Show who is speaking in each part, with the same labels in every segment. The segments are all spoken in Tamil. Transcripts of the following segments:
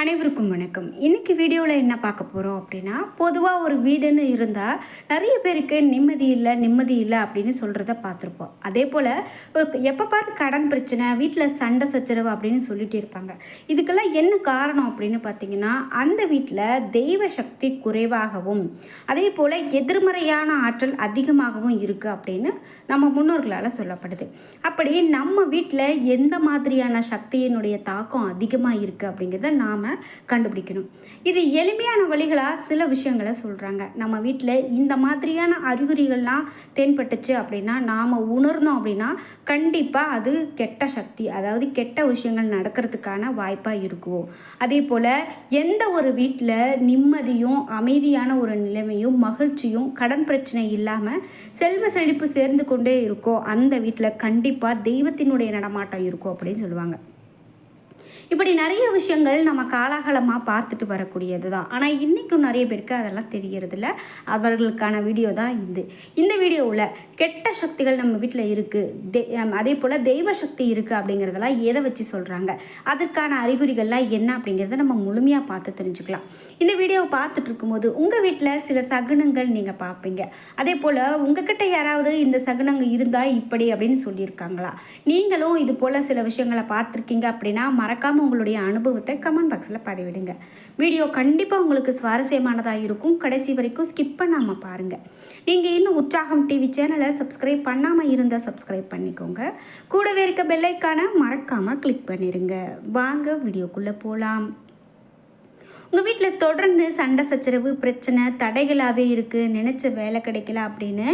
Speaker 1: அனைவருக்கும் வணக்கம். இன்னைக்கு வீடியோவில் என்ன பார்க்க போகிறோம் அப்படின்னா பொதுவாக ஒரு வீடுன்னு இருந்தால் நிறைய பேருக்கு நிம்மதி இல்லை நிம்மதி இல்லை அப்படின்னு சொல்கிறத பார்த்துருப்போம். அதே போல் எப்போ பாரு கடன் பிரச்சனை வீட்டில் சண்டை சச்சரவு அப்படின்னு சொல்லிட்டு இருப்பாங்க. இதுக்கெல்லாம் என்ன காரணம் அப்படின்னு பார்த்தீங்கன்னா அந்த வீட்டில் தெய்வ சக்தி குறைவாகவும் அதே போல் எதிர்மறையான ஆற்றல் அதிகமாகவும் இருக்குது அப்படின்னு நம்ம முன்னோர்களால் சொல்லப்படுது. அப்படி நம்ம வீட்டில் எந்த மாதிரியான சக்தியினுடைய தாக்கம் அதிகமாக இருக்குது அப்படிங்கிறத நாம் கண்டுபிடிக்கணும். இது எளிமையான வழிகளாக சில விஷயங்களை சொல்கிறாங்க நம்ம வீட்டில் இந்த மாதிரியான அறிகுறிகள்லாம் தென்பட்டுச்சு அப்படின்னா நாம் உணர்ந்தோம் அப்படின்னா கண்டிப்பாக அது கெட்ட சக்தி அதாவது கெட்ட விஷயங்கள் நடக்கிறதுக்கான வாய்ப்பாக இருக்கும். அதே போல் எந்த ஒரு வீட்டில் நிம்மதியும் அமைதியான ஒரு நிலைமையும் மகிழ்ச்சியும் கடன் பிரச்சனை இல்லாமல் செல்வ செழிப்பு சேர்ந்து கொண்டே இருக்கோ அந்த வீட்டில் கண்டிப்பாக தெய்வத்தினுடைய நடமாட்டம் இருக்கும் அப்படின்னு சொல்லுவாங்க. இப்படி நிறைய விஷயங்கள் நம்ம காலாகாலமாக பார்த்துட்டு வரக்கூடியது தான் ஆனால் இன்றைக்கும் நிறைய பேருக்கு அதெல்லாம் தெரியறதில்ல. அவர்களுக்கான வீடியோ தான் இது. இந்த வீடியோவில் கெட்ட சக்திகள் நம்ம வீட்டில் இருக்குது அதே போல் தெய்வ சக்தி இருக்குது அப்படிங்கிறதெல்லாம் எதை வச்சு சொல்கிறாங்க அதற்கான அறிகுறிகள்லாம் என்ன அப்படிங்கிறத நம்ம முழுமையாக பார்த்து தெரிஞ்சுக்கலாம். இந்த வீடியோவை பார்த்துட்டு இருக்கும்போது உங்கள் வீட்டில் சில சகுனங்கள் நீங்கள் பார்ப்பீங்க. அதே போல் உங்ககிட்ட யாராவது இந்த சகுனங்கள் இருந்தால் இப்படி அப்படின்னு சொல்லியிருக்காங்களா? நீங்களும் இது போல் சில விஷயங்களை பார்த்துருக்கீங்க அப்படின்னா மறக்காமல் உங்களுடைய அனுபவத்தை கமெண்ட் பாக்ஸில் பதிவிடுங்க. வீடியோ கண்டிப்பாக உங்களுக்கு சுவாரஸ்யமானதாக இருக்கும். கடைசி வரைக்கும் ஸ்கிப் பண்ணாமல் பாருங்கள் நீங்கள் இன்னும் உற்சாகம் டிவி சேனலை சப்ஸ்கிரைப் பண்ணாமல் இருந்தால் சப்ஸ்கிரைப் பண்ணிக்கோங்க. கூடவே இருக்க பெல்லைக்கான மறக்காமல் கிளிக் பண்ணிடுங்க வாங்க வீடியோக்குள்ளே போகலாம் உங்கள் வீட்டில் தொடர்ந்து சண்டை சச்சரவு பிரச்சனை தடைகளாகவே இருக்குது நினச்ச வேலை கிடைக்கல அப்படின்னு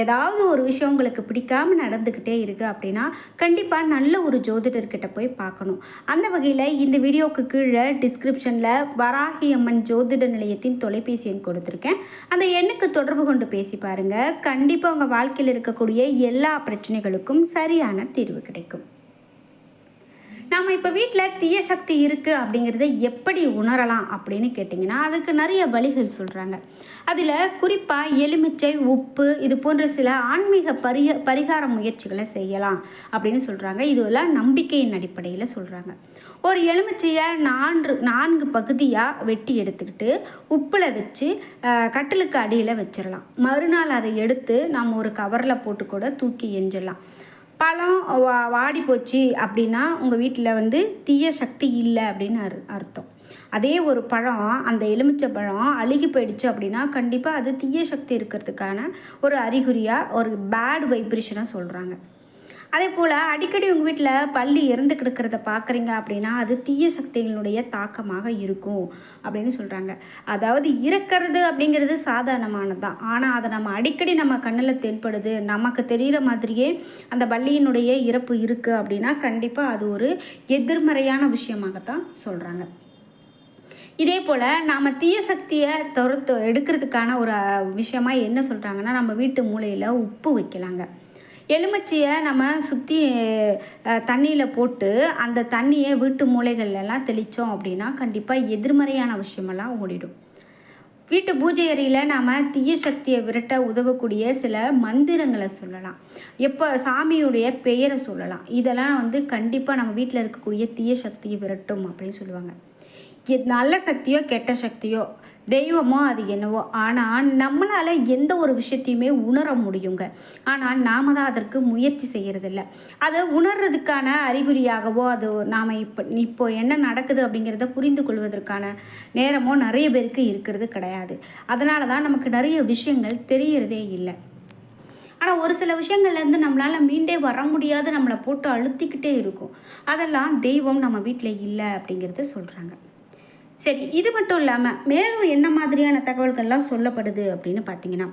Speaker 1: ஏதாவது ஒரு விஷயம் உங்களுக்கு பிடிக்காமல் நடந்துக்கிட்டே இருக்குது அப்படின்னா கண்டிப்பாக நல்ல ஒரு ஜோதிடர்கிட்ட போய் பார்க்கணும். அந்த வகையில் இந்த வீடியோவுக்கு கீழே டிஸ்கிரிப்ஷனில் வராகி அம்மன் ஜோதிட நிலையத்தின் தொலைபேசி எண் கொடுத்துருக்கேன். அந்த எண்ணுக்கு தொடர்பு கொண்டு பேசி பாருங்கள் கண்டிப்பாக உங்கள் வாழ்க்கையில் இருக்கக்கூடிய எல்லா பிரச்சனைகளுக்கும் சரியான தீர்வு கிடைக்கும். நம்ம இப்போ வீட்டில் தீய சக்தி இருக்குது அப்படிங்கிறத எப்படி உணரலாம் அப்படின்னு கேட்டிங்கன்னா அதுக்கு நிறைய வழிகள் சொல்கிறாங்க அதில் குறிப்பாக எலுமிச்சை உப்பு இது போன்ற சில ஆன்மீக பரிக பரிகார முயற்சிகளை செய்யலாம் அப்படின்னு சொல்கிறாங்க இதுவெல்லாம் நம்பிக்கையின் அடிப்படையில் சொல்கிறாங்க ஒரு எலுமிச்சையை நான்கு நான்கு பகுதியாக வெட்டி எடுத்துக்கிட்டு உப்பில் வச்சு கட்டிலுக்கு அடியில் வச்சிடலாம் மறுநாள் அதை எடுத்து நம்ம ஒரு கவரில் போட்டு கூட தூக்கி எஞ்சிடலாம் பழம் வா வாடி போச்சு அப்படின்னா உங்கள் வீட்டில் வந்து தீய சக்தி இல்லை அப்படின்னு அர் அர்த்தம். அதே ஒரு பழம் அந்த எலுமிச்சை பழம் அழுகி போயிடுச்சு அப்படின்னா கண்டிப்பாக அது தீய சக்தி இருக்கிறதுக்கான ஒரு அறிகுறியாக ஒரு பேட் வைப்ரேஷனாக சொல்கிறாங்க அதே போல் அடிக்கடி உங்கள் வீட்டில் பள்ளி இறந்து கிடக்கிறத பார்க்குறீங்க அப்படின்னா அது தீய சக்திகளுடைய தாக்கமாக இருக்கும் அப்படின்னு சொல்கிறாங்க அதாவது இறக்கிறது அப்படிங்கிறது சாதாரணமானது? தான் ஆனால் அதை நம்ம அடிக்கடி நம்ம கண்ணில் தென்படுது நமக்கு தெரிகிற மாதிரியே அந்த பள்ளியினுடைய இறப்பு இருக்குது அப்படின்னா கண்டிப்பாக அது ஒரு எதிர்மறையான விஷயமாகத்தான் சொல்கிறாங்க இதே போல் நாம் தீய சக்தியை துரத்து எடுக்கிறதுக்கான ஒரு விஷயமா என்ன சொல்கிறாங்கன்னா நம்ம வீட்டு மூலையில் உப்பு வைக்கலாங்க. எலுமிச்சையை நம்ம சுற்றி தண்ணியில் போட்டு அந்த தண்ணியை வீட்டு மூளைகள்லாம் தெளித்தோம் அப்படின்னா கண்டிப்பாக எதிர்மறையான விஷயமெல்லாம் ஓடிடும். வீட்டு பூஜை அறையில் நாம் தீய சக்தியை விரட்ட உதவக்கூடிய சில மந்திரங்களை சொல்லலாம். எப்போ சாமியுடைய பெயரை சொல்லலாம். இதெல்லாம் வந்து கண்டிப்பாக நம்ம வீட்டில் இருக்கக்கூடிய தீய சக்தியை விரட்டும் அப்படின்னு சொல்லுவாங்க. நல்ல சக்தியோ கெட்ட சக்தியோ தெய்வமோ அது என்னவோ ஆனால் நம்மளால் எந்த ஒரு விஷயத்தையுமே உணர முடியுங்க. ஆனால் நாம் தான் அதற்கு முயற்சி செய்கிறதில்ல அதை உணர்றதுக்கான அறிகுறியாகவோ அது நாம் இப்போ இப்போ என்ன நடக்குது அப்படிங்கிறத புரிந்து கொள்வதற்கான நேரமோ நிறைய பேருக்கு இருக்கிறது கிடையாது. அதனால தான் நமக்கு நிறைய விஷயங்கள் தெரியறதே இல்லை. ஆனால் ஒரு சில விஷயங்கள்லேருந்து நம்மளால் மீண்டே வர முடியாது நம்மளை போட்டு அழுத்திக்கிட்டே இருக்கும். அதெல்லாம் தெய்வம் நம்ம வீட்டில் இல்லை அப்படிங்கிறத சொல்கிறாங்க சரி இது மட்டும் இல்லாமல் மேலும் என்ன மாதிரியான தகவல்கள்லாம் சொல்லப்படுது அப்படின்னு பார்த்தீங்கன்னா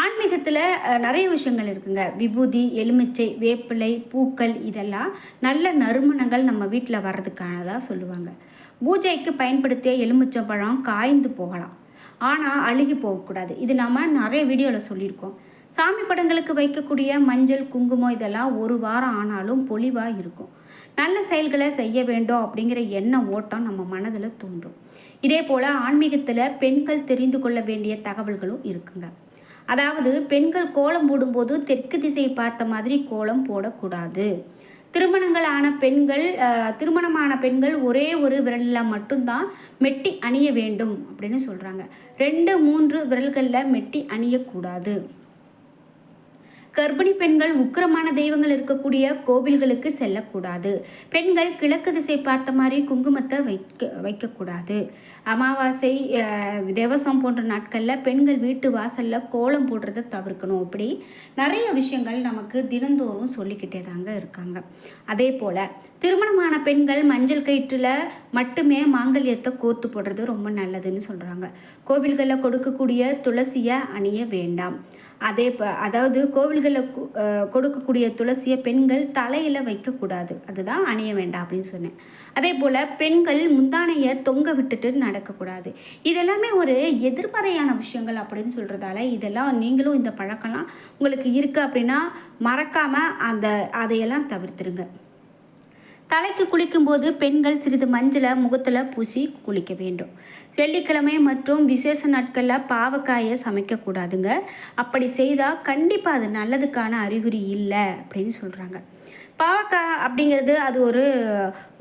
Speaker 1: ஆன்மீகத்தில் நிறைய விஷயங்கள் இருக்குங்க. விபூதி எலுமிச்சை வேப்பிலை பூக்கள் இதெல்லாம் நல்ல நறுமணங்கள் நம்ம வீட்டில் வர்றதுக்கானதாக சொல்லுவாங்க. பூஜைக்கு பயன்படுத்திய எலுமிச்சம்பழம் காய்ந்து போகலாம். ஆனால் அழுகி போகக்கூடாது. இது நம்ம நிறைய வீடியோவில் சொல்லியிருக்கோம். சாமி படங்களுக்கு வைக்கக்கூடிய மஞ்சள் குங்குமம் இதெல்லாம் ஒரு வாரம் ஆனாலும் பொலிவாக இருக்கும். நல்ல செயல்களை செய்ய வேண்டும் அப்படிங்கிற எண்ண ஓட்டம் நம்ம மனதில் தோன்றும். இதே போல் ஆன்மீகத்தில் பெண்கள் தெரிந்து கொள்ள வேண்டிய தகவல்களும் இருக்குங்க. அதாவது பெண்கள் கோலம் போடும்போது தெற்கு திசை பார்த்த மாதிரி கோலம் போடக்கூடாது. திருமணங்களான பெண்கள் திருமணமான பெண்கள் ஒரே ஒரு விரலில் மட்டும்தான் மெட்டி அணிய வேண்டும் அப்படின்னு சொல்கிறாங்க ரெண்டு மூன்று விரல்களில் மெட்டி அணியக்கூடாது. கர்ப்பிணி பெண்கள் உக்கிரமான தெய்வங்கள் இருக்கக்கூடிய கோவில்களுக்கு செல்லக்கூடாது. பெண்கள் கிழக்கு திசை பார்த்த மாதிரி குங்குமத்தை வைக்க வைக்கக்கூடாது. அமாவாசை தேவசம் போன்ற நாட்களில் பெண்கள் வீட்டு வாசலில் கோலம் போடுறதை தவிர்க்கணும். இப்படி நிறைய விஷயங்கள் நமக்கு தினந்தோறும் சொல்லிக்கிட்டே தாங்க இருக்காங்க. அதே போல் திருமணமான பெண்கள் மஞ்சள் கயிற்றில் மட்டுமே மாங்கல்யத்தை கோர்த்து போடுறது ரொம்ப நல்லதுன்னு சொல்கிறாங்க கோவில்களில் கொடுக்கக்கூடிய துளசியை அணிய வேண்டாம். அதே அதாவது கோவில்களில் கொடுக்கக்கூடிய துளசியை பெண்கள் தலையில் வைக்கக்கூடாது. அதுதான் அணிய வேண்டாம் அப்படின்னு சொன்னேன். அதே போல் பெண்கள் முந்தானையை தொங்க விட்டுட்டு நடக்கக்கூடாது. இதெல்லாமே ஒரு எதிர்மறையான விஷயங்கள் அப்படின்னு சொல்கிறதால இதெல்லாம் நீங்களும் இந்த பழக்கம்லாம் உங்களுக்கு இருக்குது அப்படின்னா மறக்காமல் அந்த அதையெல்லாம் தவிர்த்துருங்க. தலைக்கு குளிக்கும்போது பெண்கள் சிறிது மஞ்சளை முகத்தில் பூசி குளிக்க வேண்டும். வெள்ளிக்கிழமை மற்றும் விசேஷ நாட்களில் பாவக்காயை சமைக்கக்கூடாதுங்க அப்படி செய்தால் கண்டிப்பாக அது நல்லதுக்கான அறிகுறி இல்லை அப்படின்னு சொல்கிறாங்க பாவக்காய் அப்படிங்கிறது அது ஒரு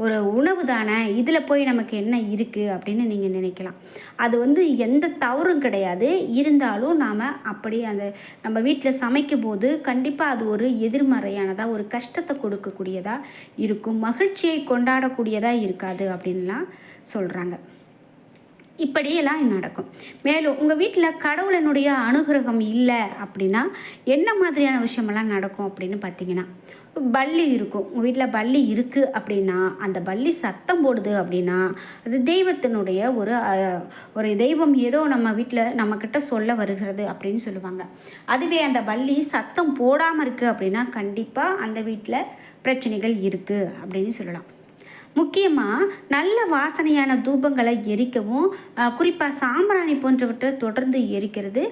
Speaker 1: ஒரு உணவு தானே? இதில் போய் நமக்கு என்ன இருக்குது அப்படின்னு நீங்கள் நினைக்கலாம். அது வந்து எந்த தவறும் கிடையாது. இருந்தாலும் நாம் அப்படி அந்த நம்ம வீட்டில் சமைக்கும் போது கண்டிப்பாக அது ஒரு எதிர்மறையானதாக ஒரு கஷ்டத்தை கொடுக்கக்கூடியதாக இருக்கும். மகிழ்ச்சியை கொண்டாடக்கூடியதாக இருக்காது அப்படின்லாம் சொல்கிறாங்க இப்படியெல்லாம் நடக்கும். மேலும் உங்கள் வீட்டில் கடவுளனுடைய அனுகிரகம் இல்லை அப்படின்னா என்ன மாதிரியான விஷயமெல்லாம் நடக்கும் அப்படின்னு பார்த்தீங்கன்னா பள்ளி இருக்கும். உங்கள் வீட்டில் பள்ளி இருக்குது அப்படின்னா அந்த பள்ளி சத்தம் போடுது அப்படின்னா அது தெய்வத்தினுடைய ஒரு ஒரு தெய்வம் ஏதோ நம்ம வீட்டில் நம்மக்கிட்ட சொல்ல வருகிறது அப்படின்னு சொல்லுவாங்க. அதுவே அந்த பள்ளி சத்தம் போடாமல் இருக்குது அப்படின்னா கண்டிப்பாக அந்த வீட்டில் பிரச்சனைகள் இருக்குது அப்படின்னு சொல்லலாம். முக்கியமாக நல்ல வாசனையான தூபங்களை எரிக்கவும் குறிப்பாக சாம்பிராணி போன்றவற்றை தொடர்ந்து எரிக்கிறது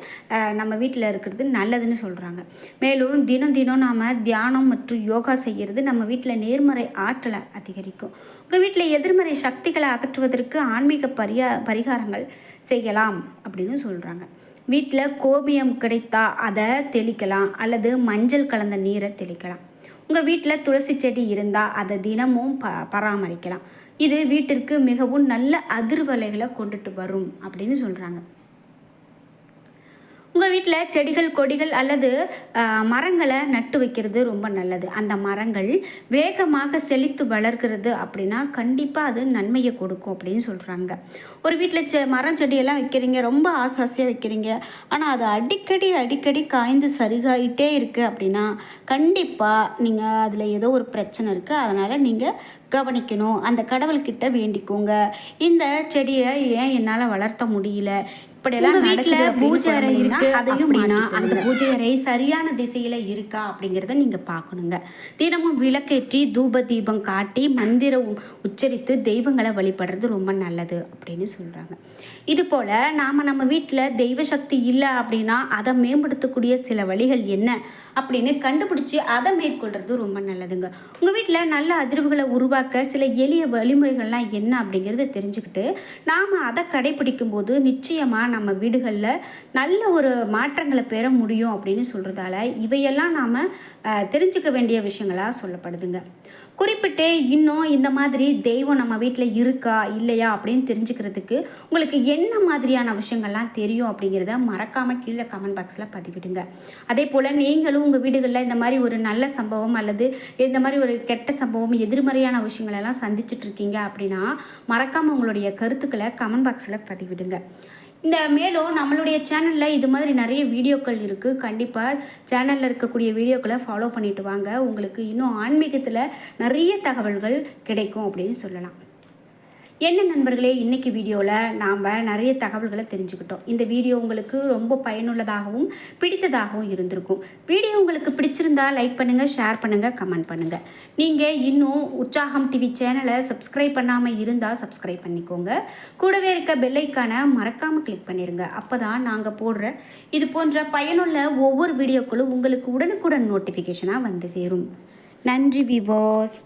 Speaker 1: நம்ம வீட்டில் இருக்கிறது நல்லதுன்னு சொல்கிறாங்க மேலும் தினம் தினம் நாம் தியானம் மற்றும் யோகா செய்கிறது நம்ம வீட்டில் நேர்மறை ஆற்றலை அதிகரிக்கும். உங்கள் வீட்டில் எதிர்மறை சக்திகளை அகற்றுவதற்கு ஆன்மீக பரியா பரிகாரங்கள் செய்யலாம் அப்படின்னு சொல்கிறாங்க வீட்டில் கோபியம் கிடைத்தா அதை தெளிக்கலாம் அல்லது மஞ்சள் கலந்த நீரை தெளிக்கலாம். உங்கள் வீட்டில் துளசி செடி இருந்தால் அதை தினமும் ப பராமரிக்கலாம். இது வீட்டிற்கு மிகவும் நல்ல அதிர்வலைகளை கொண்டுட்டு வரும் அப்படின்னு சொல்கிறாங்க உங்கள் வீட்டில் செடிகள் கொடிகள் அல்லது மரங்களை நட்டு வைக்கிறது ரொம்ப நல்லது. அந்த மரங்கள் வேகமாக செழித்து வளர்கிறது அப்படின்னா கண்டிப்பாக அது நன்மையை கொடுக்கும் அப்படின்னு சொல்கிறாங்க ஒரு வீட்டில் செ மரம் செடியெல்லாம் வைக்கிறீங்க ரொம்ப ஆசாசியாக வைக்கிறீங்க ஆனால் அது அடிக்கடி அடிக்கடி காய்ந்து சருகாயிட்டே இருக்குது அப்படின்னா கண்டிப்பாக நீங்கள் அதில் ஏதோ ஒரு பிரச்சனை இருக்குது அதனால் நீங்கள் கவனிக்கணும். அந்த கடவுள்கிட்ட வேண்டிக்கோங்க. இந்த செடியை ஏன் என்னால் வளர்த்த முடியல? இப்படியெல்லாம்
Speaker 2: உங்க
Speaker 1: வீட்டில் பூஜை அறை இருக்கு
Speaker 2: அப்படின்னா.
Speaker 1: அந்த பூஜை அறை சரியான திசையில் இருக்கா அப்படிங்கிறத நீங்கள் பார்க்கணுங்க. தினமும் விளக்கேற்றி தூப தீபம் காட்டி மந்திரம் உச்சரித்து தெய்வங்களை வழிபடுறது ரொம்ப நல்லது அப்படின்னு சொல்கிறாங்க இது போல் நாம் நம்ம வீட்டில் தெய்வ சக்தி இல்லை அப்படின்னா அதை மேம்படுத்தக்கூடிய சில வழிகள் என்ன அப்படின்னு கண்டுபிடிச்சி அதை மேற்கொள்கிறது ரொம்ப நல்லதுங்க. உங்கள் வீட்டில் நல்ல அதிர்வுகளை உருவாக்க சில எளிய வழிமுறைகள்லாம் என்ன அப்படிங்கிறத தெரிஞ்சுக்கிட்டு நாம் அதை கடைப்பிடிக்கும் போது நிச்சயமாக நம்ம வீடுகளில் நல்ல ஒரு மாற்றங்களை பெற முடியும் அப்படின்னு சொல்கிறதால இவையெல்லாம் நாம் தெரிஞ்சுக்க வேண்டிய விஷயங்களாக சொல்லப்படுதுங்க. குறிப்பிட்டு இன்னும் இந்த மாதிரி தெய்வம் நம்ம வீட்டில் இருக்கா இல்லையா அப்படின்னு தெரிஞ்சுக்கிறதுக்கு உங்களுக்கு என்ன மாதிரியான விஷயங்கள்லாம் தெரியும் அப்படிங்கிறத மறக்காமல் கீழே கமெண்ட் பாக்ஸில் பதிவிடுங்க. அதே போல் நீங்களும் உங்கள் வீடுகளில் இந்த மாதிரி ஒரு நல்ல சம்பவம் அல்லது இந்த மாதிரி ஒரு கெட்ட சம்பவம் எதிர்மறையான விஷயங்களெல்லாம் சந்திச்சுட்ருக்கீங்க அப்படின்னா மறக்காமல் உங்களுடைய கருத்துக்களை கமெண்ட் பாக்ஸில் பதிவிடுங்க. இந்த மேலும் நம்மளுடைய சேனலில் இது மாதிரி நிறைய வீடியோக்கள் இருக்குது கண்டிப்பாக சேனலில் இருக்கக்கூடிய வீடியோக்களை ஃபாலோ பண்ணிட்டு வாங்க. உங்களுக்கு இன்னும் ஆன்மீகத்தில் நிறைய தகவல்கள் கிடைக்கும் அப்படின்னு சொல்லலாம். என்ன நண்பர்களே இன்றைக்கி வீடியோவில் நாம் நிறைய தகவல்களை தெரிஞ்சுக்கிட்டோம். இந்த வீடியோ உங்களுக்கு ரொம்ப பயனுள்ளதாகவும் பிடித்ததாகவும் இருந்திருக்கும். வீடியோ உங்களுக்கு பிடிச்சிருந்தா லைக் பண்ணுங்கள் ஷேர் பண்ணுங்கள் கமெண்ட் பண்ணுங்கள் நீங்கள் இன்னும் உற்சாகம் டிவி சேனலை சப்ஸ்கிரைப் பண்ணாமல் இருந்தால் சப்ஸ்கிரைப் பண்ணிக்கோங்க. கூடவே இருக்க பெல்லைக்கான மறக்காமல் கிளிக் பண்ணிடுங்க அப்போ தான் நாங்கள் போடுற இது போன்ற பயனுள்ள ஒவ்வொரு வீடியோக்களும் உங்களுக்கு உடனுக்குடன் நோட்டிஃபிகேஷனாக வந்து சேரும். நன்றி விவோஸ்